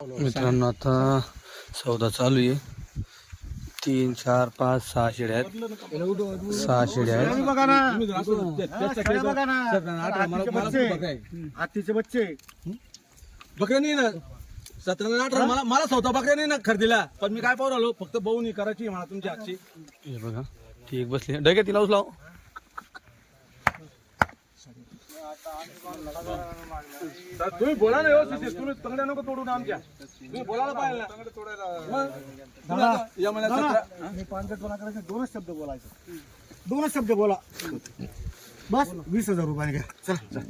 मित्रांनो आता सौदा चालू आहे. तीन चार पाच सहा शेड्या आहेत. सहा शेड्या आहेत. हातीचे बच्चे हातीचे बच्चे. बकऱ्या नाही ना सतरा अठरा मला मला स्वतः बकऱ्या नाही ना खरेदीला. पण मी काय पाहू राहिलो फक्त बघून करायची आहे मला तुमची आजची. हे बघा ठीक बसली. डगे तिला उचलाव तर तुम्ही बोला ना व्यवस्थित तुम्ही तंगड्या नको तोडून आमच्या. तुम्ही बोलायला पाहिजे ना. आता या महिन्यात मी करायचे दोनच शब्द बोलायचे. दोनच शब्द बोला. बस वीस हजार रुपयाने घ्या. चला.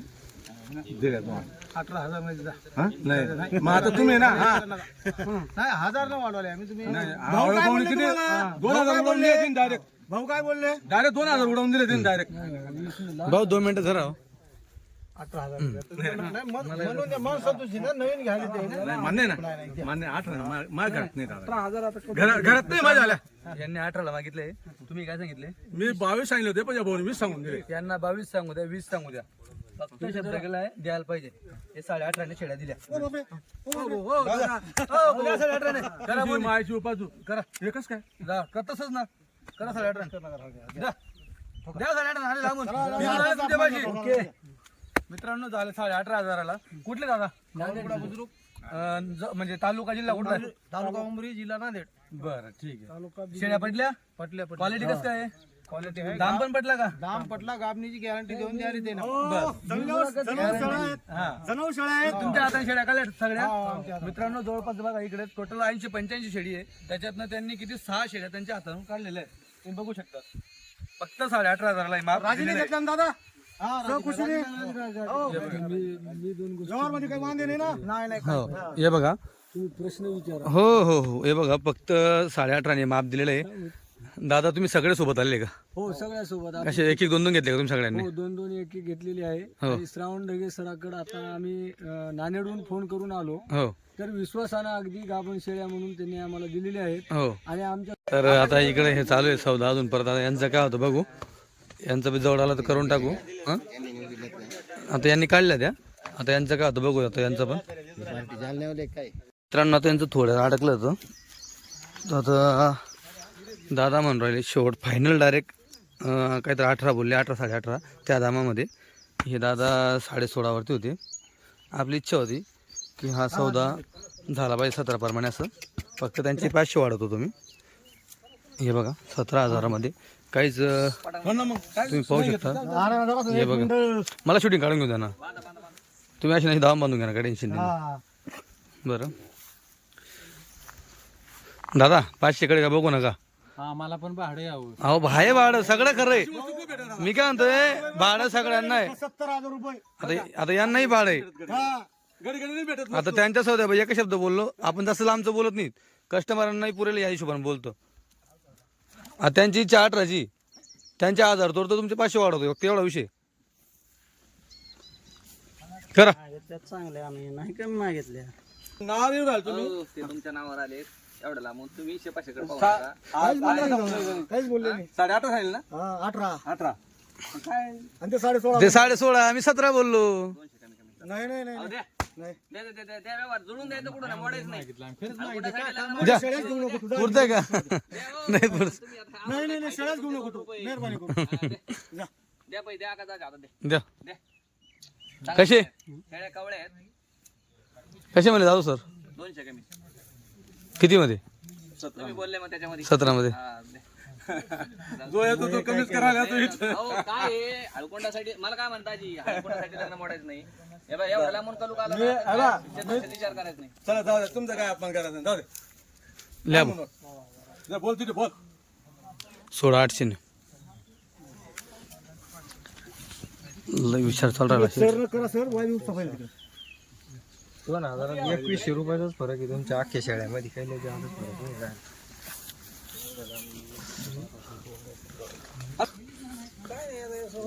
अठरा हजारमध्ये जा. नाही. मग आता तुम्ही ना नाही हजार न वाढवले आम्ही तुम्ही नाही, भाऊ काय आवळं बोलले किती? तुम्हाला? दोन हजार उडवून डायरेक्ट भाऊ काय बोलले? डायरेक्ट दोन हजार उडवून दिले डायरेक्ट भाऊ दोन मिनिटं धरा हो. अठरा हजार रुपये. नाही, मग- म्हणून ते मन संतोषी ना नवीन घ्यायला ते ना. नाही मान्य ना मान्य आठ ना माझ्या घरात नाही दादा घरा- घरात नाही माझ्या आल्या यांनी अठराला मागितले तुम्ही काय सांगितले मी बावीस सांगितले होते पण या भाऊने वीस सांगून दिले यांना बावीस सांगू द्या वीस सांगू द्या फक्त शब्द केलाय द्यायला पाहिजे हे साडे अठराने शेड्या दिल्या ओ बापरे. करा बोल मायाची उपाजू करा एकच काय जा, कर तसंच ना करा साडे अठरा द्या द्या साडे अठरा पाहिजे. मित्रांनो झाले साडे अठरा हजाराला. कुठले दादा? अं, ज- म्हणजे तालुका जिल्हा कुठला? तालुका उमरी जिल्हा नांदेड. बरं ठीक आहे. शेड्या पडल्या? पटल्या क्वालिटी कसं काय क्वालिटी दाम पण पडला का? दाम पटला गाबणीची गॅरंटी देऊन द्यारी ते ना हा. शेळ्या तुमच्या हातात शेड्या काढल्या सगळ्या? मित्रांनो जवळपास बघा इकडे टोटल ऐंशी पंच्याऐंशी शेडी आहे. त्याच्यातनं त्यांनी किती? सहा शेड्या त्यांच्या हातातून काढलेल्या आहेत. तुम्ही बघू शकता. फक्त साडे अठरा हजारला आहे माप दिलेलं दादा. काही वांदे नाही ना? नाही नाही हो. हे बघा. प्रश्न विचारा. हो हो हो. हे बघा फक्त साडे अठराने माप दिलेलं आहे. दादा तुम्ही सगळे सोबत आलेले का? हो सगळ्या सोबत कसे एक एक दोन दोन घेतले का तुम्ही सगळ्यांनी? हो दोन दोन एक एक घेतलेली आहे. हो. आणि श्रावण ढगे सराकडे आता आम्ही अं, नांदेडहून फोन करून आलो. हो. तर विश्वासानं अगदी गाभण शेळ्या म्हणून त्यांनी आम्हाला दिलेल्या आहेत. हो. आणि आमच्या तर आता इकडे हे चालू आहे सौदा अजून परत आता यांचं काय होतं बघू. यांचं बी जवळ आलं तर करून टाकू हां? आता यांनी काढल्या त्या. आता यांचं काय होतं बघू आता यांचं पण. मित्रांनो आता यांचं थोडं अडकलं होतं. तर आता दादा म्हणून राहिले शेवट फायनल डायरेक्ट काहीतरी अठरा बोलले अठरा साडे अठरा त्या दामामध्ये. हे दादा साडे सोळावरती होते. आपली इच्छा होती की हा सौदा झाला पाहिजे सतराप्रमाणे असं. फक्त त्यांचे पाचशे वाढवतो होतो मी हे बघा सतरा हजारामध्ये. काहीच हो तुम्ही पाहू शकता. हे बघा. मला शूटिंग काढून घेऊ द्या ना. तुम्ही अशी नाही दाम बांधून घ्या ना काय टेन्शन नाही बरं. दादा पाचशेकडे का बघू नका. आम्हाला पण भाडे यावं. अहो भाडे भाडं सगळं खरं आहे. मी काय म्हणतोय भाडं सगळ्यांना आहे. सत्तर हजार रुपये. आता आता यांनाही भाडं आहे. गडी गडी नाही भेटत आता त्यांच्या सौद्या बाई एक शब्द बोललो. आपण तसं लांबचं बोलत नाही कस्टमरांनाही पुरेल या हिशोबाने बोलतो. आता त्यांची इच्छा अठराची त्यांचे हजार तोडतो तुमचे पाचशे वाढवतो फक्त एवढा विषय. करा. त्यात चांगले आम्ही नाही कमी मागितल्या. नाव येऊ राहिलं तुम्ही. ते तुमच्या नावावर आले. एवढं लांबून तुम्ही शेपाशेकडे पाहू सा- नका. आज- काहीच बोलले नाही. साडे अठरा ना? हा, अठरा. अठरा. काय? आणि ते साडे सोळा ते साडे सोळा आम्ही सतरा बोललो. नाही नाही नाही द्या. पुरतंय का? नाही पुरत नाही नाही नाही घेऊ नको तू. मेहरबानी करू. जा. द्या कसे? कसे म्हणले जाऊ सर? दोनशे कमी. किती मध्ये तुम्ही बोलले मग त्याच्यामध्ये. सतरा मध्ये हा. जो येतो तो कमीच करायला येतो इथं. अहो काय आहे? हळकुंडासाठी मला काय म्हणता जी हळकुंडासाठी लग्न मोडायचं नाही. हे बघ एवढं लांबून कलू का आला ना, शेतात विचार करायचा नाही. चला जाऊ दे तुमचं काय अपमान करायचं नाही, जाऊ दे. लॅब जा, बोल तिथे बोल. सोळा आठशे लय विचार चालू राहिला सर करा सर. वायू सफाई तिकडे. दोन हजार एकवीसशे रुपयाचाच फरक आहे. तुमच्या अख्ख्या शेळ्यामध्ये काही जास्त फरक नाही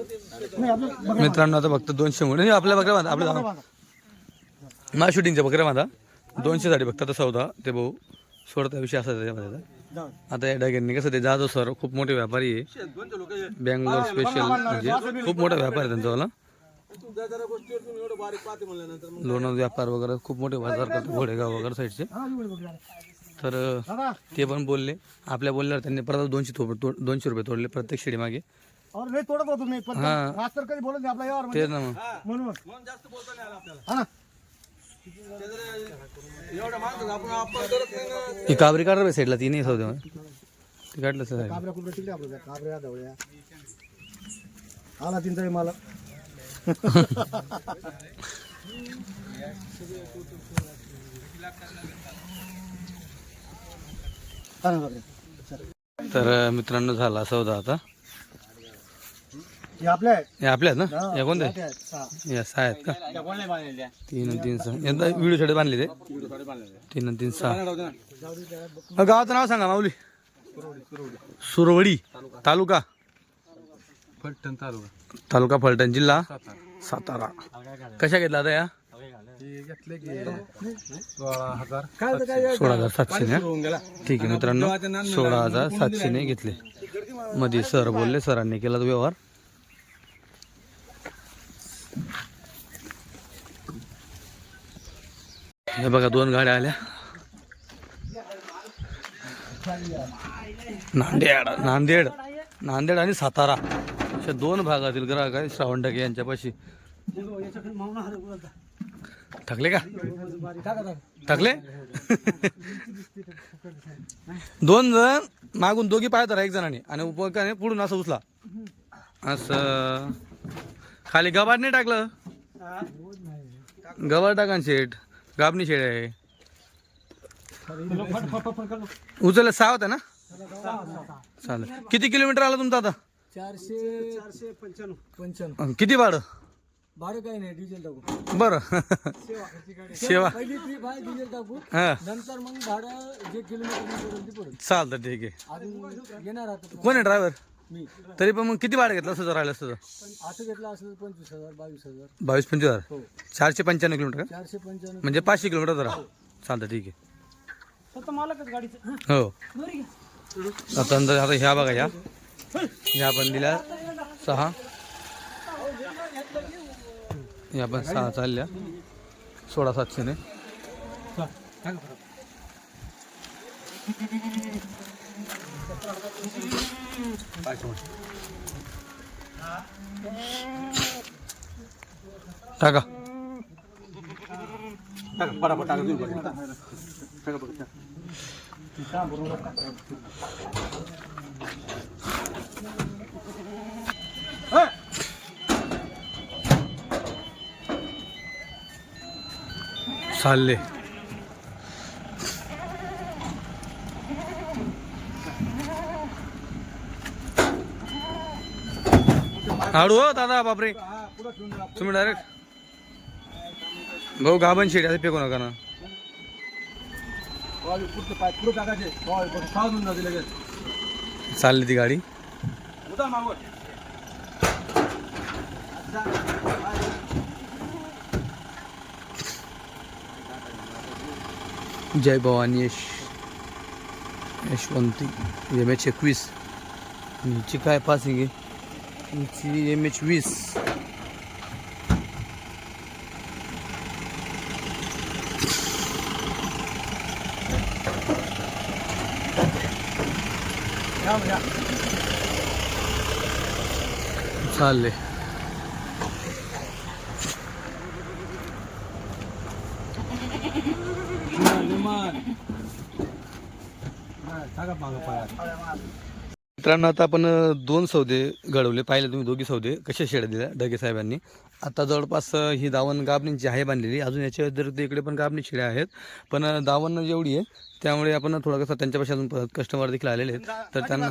मित्रांनो आता फक्त दोनशे मुळे आपल्या बकऱ्या बांधा आपल्या जाऊ. शूटिंगच्या बकऱ्या बांधा. दोनशे साठी फक्त आता चौदा ते भाऊ सोडता विषय असा त्याच्यामध्ये आता. या डाग्यांनी कसं ते जाधव सर खूप मोठे व्यापारी आहे. बँगलोर स्पेशल म्हणजे खूप मोठा व्यापार आहे त्यांचावाला लोणार व्यापार वगैरे खूप मोठे बाजार करतात घोडेगाव वगैरे साईडचे. तर ते पण बोलले. आपल्या बोलल्यावर त्यांनी परत दोनशे दोनशे रुपये तोडले प्रत्येक शेडीमागे. और नाही तोडत होतो नाही पण हा. आज तर कधी बोलत नाही आपला यावर तेच ना मग. म्हणून म्हणून जास्त बोलता नाही आलं आपल्याला. हा ना. ते जरा एवढ्या माणसाचं आपण आपण करत नाही ना. ही काबरी काढ रे साईडला ती नाही सौद्या ते काढलं सर काबऱ्या कुठं टिकल्या आपल्या काबऱ्या धवळ्या. आला तीन तरी मला. हा ना बापरे. चल. तर मित्रांनो झाला सौदा आता. हे आपल्या आहे. हे आपल्यात ना? हा, या कोणते हे आहेत, सहा. या सहा आहेत का? तीन आणि तीन सहा. यंदा व्हिडिओ साठी बांधले ते तीन आणि तीन सहा. अं, गावाचं नाव सांगा माऊली. सुरवडी. तालुका. फलटण तालुका. तालुका फलटण जिल्हा. सातारा. कशा घेतला आता या? घेतले की सोळा हजार सोळा हजार सातशे ने? ठीक आहे मित्रांनो सोळा हजार सातशे ने घेतले. मध्ये सर बोलले सरांनी केला तो व्यवहार. हे बघा दोन गाड्या आल्या. नांदेड नांदेड नांदेड आणि सातारा. अशा दोन भागातील ग्राहक आहे श्रावण टके यांच्यापाशी. थकले का? थकले दोन जण मागून दोघी पाहतात एक जणांनी आणि उपकाने पुढून असं उचला. असं. खाली गबाड नाही टाकलं? गबाड टाका शेट गाबणी शेड आहे. उचललं सहा होता ना? चालेल. किती किलोमीटर आला तुमचा आता? चारशे चारशे पंच्याण्णव किती भाडं? भाडं काही नाही डिझेल टाकू. बरं. सेवा. पहिली ट्रिप आहे डिझेल टाकू. नंतर मग भाडं जे किलोमीटर चालतं ठीक आहे. येणार कोण आहे ड्रायव्हर मी तरी पण मग किती भाडं घेतलं असं जर राहिलं असतं तर? असं घेतलं असेल तर पंचवीस हजार बावीस हजार. बावीस पंचवीस हजार? चारशे पंच्याण्णव किलोमीटर का? चारशे पंच्याण्णव म्हणजे पाचशे किलोमीटर. जरा. चालतं ठीक आहे. फक्त मालकच गाडीचं. हो. आता आता ह्या बघा ह्या. ह्या पण दिल्या सहा. ह्या पण सहा चालल्या. सोळा सातशेने. टाका टाका पटापट टाका तुम्ही पण. टाका बघा, टाका. हाडू हो दादा बापरे. तुम्ही डायरेक्ट भाऊ गाबन शेट असं फेकू नका ना. चालली ती गाडी. जय भवानी यश यशवंती. म्हणजे एम एच एकवीस. ची काय पासिंग आहे? हिची एम एच वीस चालले टाका मागं पाया मित्रांनो आता आपण दोन सौदे घडवले. पाहिले तुम्ही दोघी सौदे कशा शेड्या दिल्या डगे साहेबांनी. आता जवळपास ही दावण गाबणीची आहे बांधलेली अजून याच्या व्यतिरिक्त इकडे पण गाबणी शेड्या आहेत. पण दावण जेवढी आहे त्यामुळे आपण थोडं कसं त्यांच्यापाशी अजून कस्टमर देखील आलेले आहेत. तर त्यांना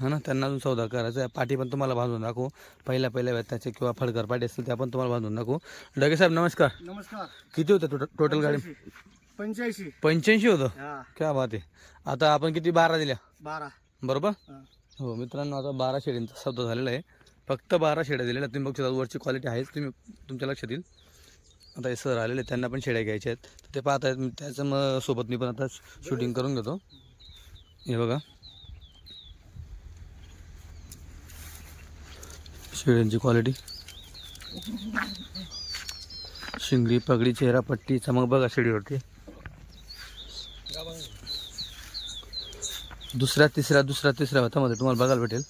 हा ना त्यांना अजून सौदा करायचा आहे. पाठी पण तुम्हाला बांधून दाखवू. पहिल्या पहिल्या व्यताचे किंवा फडकर पाठी असतील त्या पण तुम्हाला बांधून दाखवू. डगे साहेब नमस्कार. नमस्कार. किती होतं टोटल टोटल गाडी? पंच्याऐंशी. पंच्याऐंशी. होतं? हा. क्या बात आहे. आता आपण किती? बारा दिल्या. बारा. बरोबर? हो मित्रांनो आता बारा शेडींचा सौदा झालेला आहे. फक्त बारा शेड्या दिलेल्या आहेत. तुम्ही बघू शकता वरची क्वालिटी आहेच. तुम्ही तुमच्या लक्षात येईल. आता हे सर आलेले आहेत, त्यांना पण शेड्या घ्यायच्या आहेत. तर ते पाहत आहेत त्याचं मग सोबत मी पण आता शूटिंग करून घेतो. हे बघा. शेड्यांची क्वालिटी शिंगडी पगडी चेहरा पट्टी चमक बघा शिडीवरती. दुसऱ्या तिसऱ्या दुसऱ्या तिसऱ्या हातामध्ये तुम्हाला बघायला भेटेल.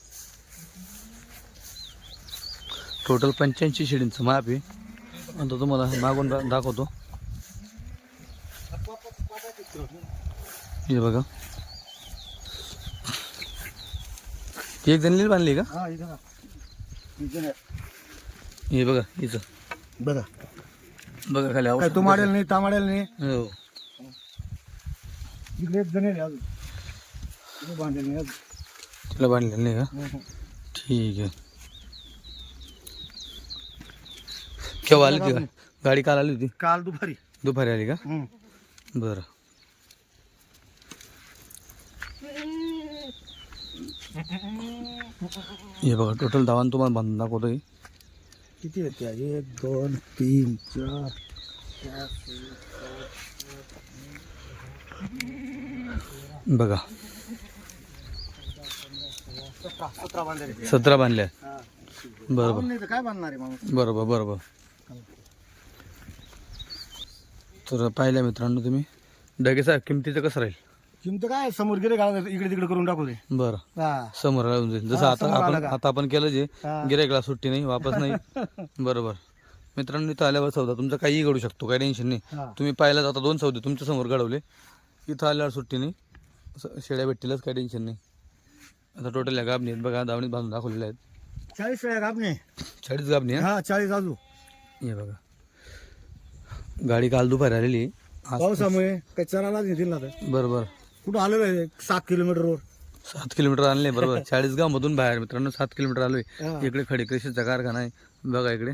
टोटल पंच्याऐंशी शिडींचं माप आहे. आता तुम्हाला मागून दाखवतो. हे बघा. एक जणली बांधली का? हा बघा हिचं बघा. बघा खाली तू माडेल नाही ता माडेल नाही? हो. इकडे जण आहे अजून इकडे बांधेल नाही अजून तिला बांधलेलं नाही का हो, हो. ठीक आहे केव्हा आली होती का गाडी काल आली होती काल दुपारी दुपारी आली का हम्म. बरं हे बघा टोटल धावान तुम्हाला बांधून दाखवतोय किती आहेत त्या एक दोन तीन चार बघा सतरा बांधले. सतरा बांधल्या बरोबर. नाही तर काय बांधणार आहे माणूस बरोबर बरोबर. तर पाहिल्या मित्रांनो तुम्ही. डगे साहेब किमतीचं कसं राहील? किंमत काय? समोर गेले का इकडे तिकडे करून टाकू दे. बरं. हा. समोर राहून जाईल जसं हा, आता समोर आलं आपण का? आता आपण केलं जे हा. गिरायकला सुट्टी नाही वापस नाही. बरोबर. मित्रांनो इथं आल्यावर सौदा. तुमचा काहीही घडू शकतो काही टेन्शन नाही. हा. तुम्ही पाहिलं आता दोन सौदे तुमच्यासमोर घडवले. इथं आल्यावर सुट्टी नाही. शेळ्या भेटतीलच काही टेन्शन नाही. आता टोटल या गाबणी आहेत. बघा दावणीत बांधून दाखवलेल्या आहेत. चाळीस वेळा कापणे चाळीस गाबणी आहे? हा चाळीस आजू हे बघा. गाडी काल दुपारी आलेली. आज पावसामुळे काही चराला नेतील ना तर बरं बरं कुठं आलेलं आहे? सात किलोमीटरवर सात किलोमीटर आणले बरोबर. चाळीस गावमधून बाहेर मित्रांनो सात किलोमीटर आलोय. हा. इकडे खडी कृषीचा कारखाना आहे. बघा इकडे.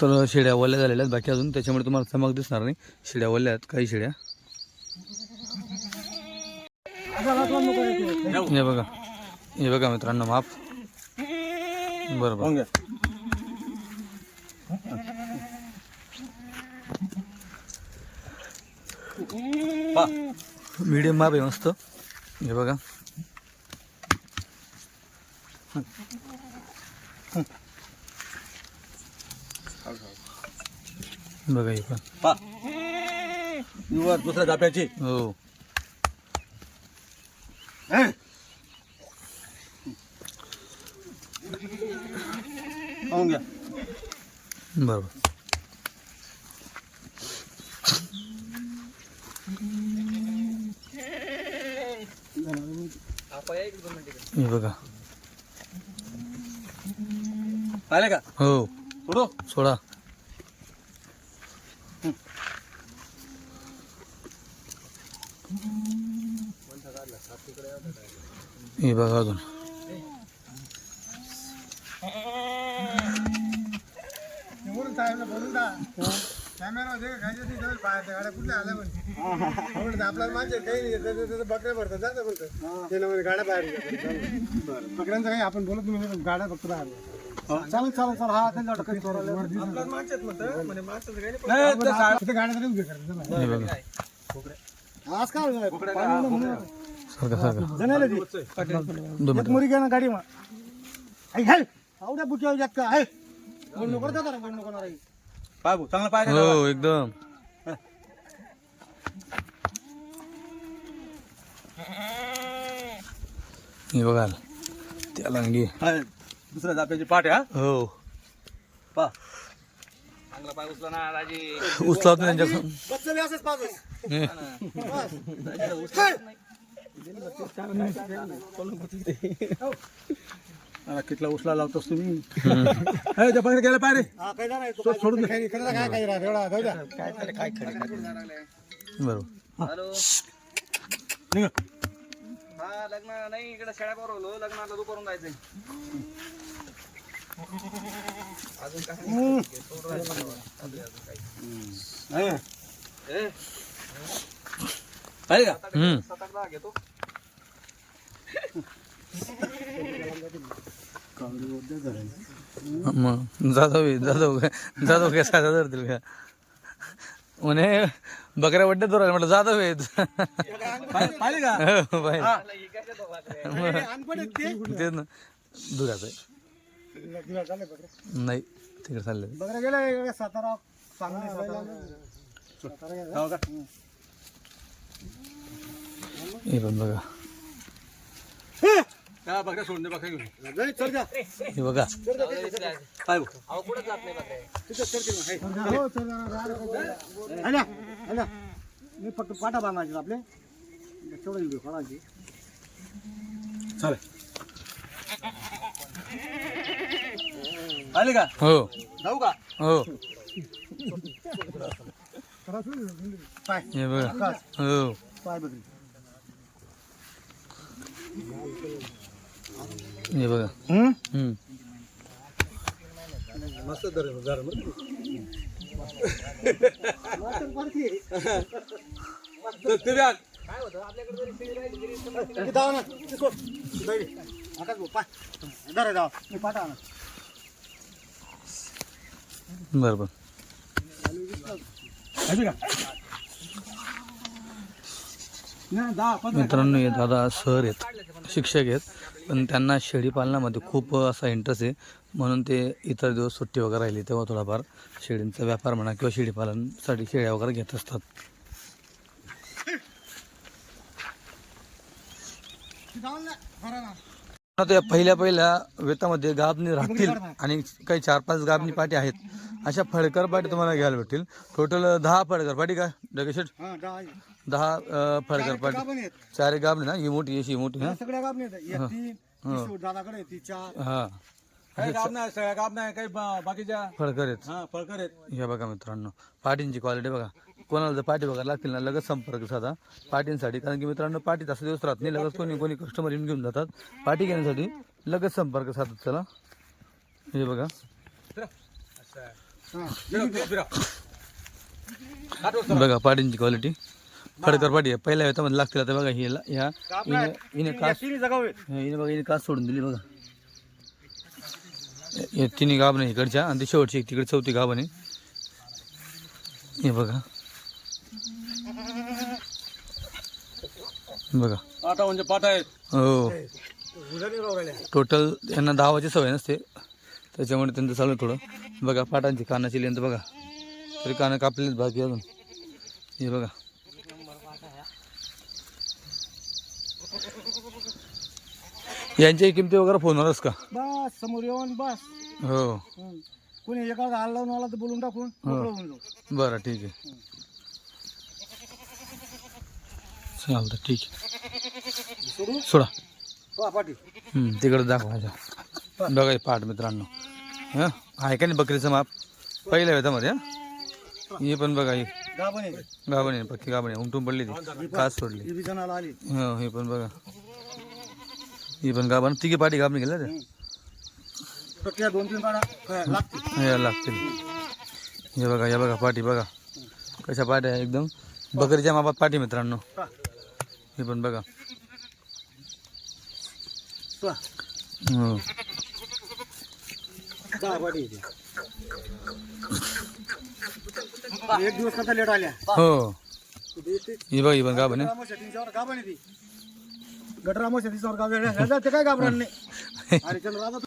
तर शिड्या ओल्या झालेल्या आहेत. बाकी अजून त्याच्यामुळे तुम्हाला चमक दिसणार नाही. शिड्या ओल्या आहेत काही शिड्या. हे बघा. हे बघा मित्रांनो माप. बरोबर. मीडियम माप आहे मस्त. हे बघा. बघा हे पण. दुसऱ्या जाप्याची हो. घ्या बरोबर. हे बघा. पाहिले का? हो. सोडू. सोडा. हे बघा अजून आपल्याला माणसं काही नाही बकऱ्या भरतात जातं बोलतं ते ना गाड्या बाहेर बकऱ्यांचं काही आपण बोलत नाही म्हणजे गाड्या फक्त बाहेर चालेल चालेल चालेल हा त्यांच्या काही नाही ते सा- तिथे गाड्या तरी उभे करतात बघा आज काय जणायला ती. दोन एक मिनिटं. मुरी घ्या ना गाडी मग ऐक, हाय. आवड्या बुक्यावर जात का? नको ना नको ना. पाय भाऊ, चांगलं पाय हो एकदम. हे बघा त्याला अंगी हाय, दुसऱ्या जाप्याची पाठ आहे हा? हो. पा. चांगला पाय उचला ना राजी. उचलावतो त्यांच्या बच्चं बी असंच पाहतोय. कितला उचला लावतोस तुम्ही? हे, त्या पकडे गेला पाय रे. हा, तो काय सोडून दे. काय. बरोबर. हॅलो. निघ. हा लग्न नाही इकडे शेळ्या बोरवलो लग्नाला दुपारून जायचंय. आहे. ए. पाहिले का? हम्म. सात आठ दहा घेतो. मग जाधव जाधव जाधव काय साधा धरतील का म्हणे बकऱ्या वड्डे तो म्हटलं जाधव आहेत हो, आहेत. तेच ना बकरे नाही तिकडे चालले सातारा? हे पण बघा. त्या बकऱ्या सोडून दे बकऱ्या घेऊन. जाई, चल जा. हे बघा. काय भाऊ? अहो कुठं जात नाही बघा हो, चल आल्या. मी फक्त पाटा बांधायचे आपले. तेवढं काढायची चालेल. आले का? हो. जाऊ का? हो. पाय हे बघा. हो. पाय बकरी. हे बघा हम्म? मस्त दर ना. आकाश भाऊ. मी पाटा आणा. बरं बरं ऐकू का नाही दहा पंधरा मित्रांनो हे दादा सर आहेत शिक्षक आहेत पण त्यांना शेळी पालनामध्ये खूप असा इंटरेस्ट आहे. म्हणून ते इतर दिवस सुट्टी वगैरे राहिली तेव्हा थोडाफार शेळींचा व्यापार म्हणा किंवा शेळी पालनसाठी शेळ्या वगैरे घेत असतात. ते पहिल्या पहिल्या वेतामध्ये गाबणी राहतील आणि काही चार पाच गाबणी पाठी आहेत. अशा फडकर पाटी तुम्हाला घ्यायला भेटतील. टोटल दहा फडकर. पाटी का? डगेशेट हा, दहा फडकर चार पाटी. चार गाबणी ना? ही मोठी अशी मोठी हा? सगळ्या चार. हा. काही बाकीच्या? फडकर आहेत. हा आहेत. हे बघा मित्रांनो पाटींची क्वालिटी बघा. कोणाला जर पाटी बघायला लागतील ना लगेच संपर्क साधा पाटींसाठी. कारण की मित्रांनो पाटी तसा दिवस राहत नाही लगेच कोणी कोणी कस्टमर येऊन घेऊन जातात. पाटी घेण्यासाठी लगेच संपर्क साधत चला. हे बघा. बघा पाटींची क्वालिटी फडकर पाटी आहे. पहिल्या वेतामध्ये लागतील आता बघा ही ह्या हिने हिने या कास हिने बघा हिने कास सोडून दिली बघा. हे तिन्ही गाभ नाही इकडच्या आणि ती शेवटची एक तिकडे चौथी गाभ आहे. हे बघा. बघा. आता म्हणजे पाटा आहेत. हो. टोटल यांना धावाची सवय नसते. त्याच्यामुळे त्यांचं चालू थोडं. बघा पाटांची कानाची लेंथ बघा. तरी कानं कापलेलीच बाकी अजून. हे बघा. यांच्या किमती वगैरे फोनवरच का? बस समोर येऊन बस. हो. कोणी एका हाल लावून आला तर बोलून टाकून होऊन जाऊ. बरं ठीक आहे. चालतं ठीक आहे. सोडा? हो, हम्म, तिकडे दाखवा माझ्या बघा हे पाठ मित्रांनो. हं? आहे का नाही बकरीचं माप? पहिल्या वेतामध्ये हं? हे. पण बघा ही. गाभण आहे. गाभणी आहे, पक्की गाभणी आहे. उमटून पडली ती. कास सोडली. ही पण बघा. ही पण गाभण. तिघी पाठी गाभणी गेल्या त्या? दोन तीन हे लागतील. हे बघा हे बघा पाठी बघा. कशा पाट्या आहे एकदम? बकरीच्या मापात पाठी मित्रांनो. हे. पण बघा. हो. एक दिवस कसा लेट आल्या. हो. ही बघ ही पण गाभण आहे. गटरामोशा तिच्यावर गाभण आहे ती. गटरामोशा तिच्यावर गाभण आहे. ह्याच्यात ते काय गाभरण नाही. राजा